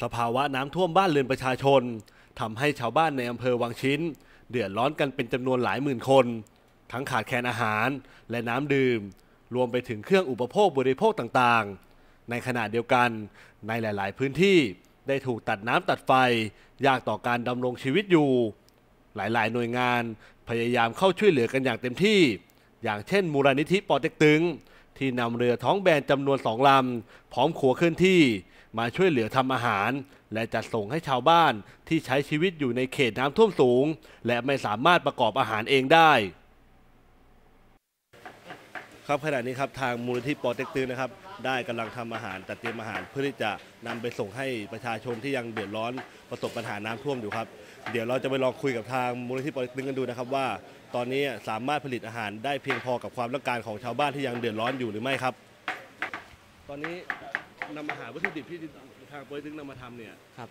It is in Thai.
สภาวะน้ำท่วมบ้านเรือนประชาชนทำให้ชาวบ้านในอำเภอวังชิ้น เดือดร้อนกันเป็นจำนวนหลายหมื่นคน ทั้งขาดแคลนอาหารและน้ำดื่ม รวมไปถึงเครื่องอุปโภคบริโภคต่างๆ ในขณะเดียวกัน ในหลาย ๆ พื้นที่ได้ถูกตัดน้ำตัดไฟ ยากต่อการดำรงชีวิตอยู่ หลายๆ หน่วยงานพยายามเข้าช่วยเหลือกันอย่างเต็มที่ อย่างเช่น มูลนิธิปอเต็กตึง ที่นำเรือท้องแบนจำนวนสองลำ พร้อมขัวเคลื่อนที่มาช่วยเหลือทำอาหาร และจัดส่งให้ชาวบ้านที่ใช้ชีวิตอยู่ในเขตน้ำท่วมสูง และไม่สามารถประกอบอาหารเองได้ ครับขณะนี้ครับทางมูลนิธิปอเต็กตึงนะครับ ได้กำลังทำอาหารจัดเตรียมอาหารเพื่อที่จะนำไปส่งให้ประชาชนที่ยังเดือดร้อนประสบปัญหาน้ำท่วมอยู่ครับ เดี๋ยวเราจะไปลองคุยกับทางมูลนิธิปอเต็กตึงกันดูนะครับว่า ตอนนี้สามารถผลิตอาหารได้เพียงพอกับความต้องการของชาวบ้านที่ยังเดือดร้อนอยู่หรือไม่ครับ ตอนนี้นำอาหารวัตถุดิบที่ทางปอเต็กตึงนำมาทำเนี่ยครับ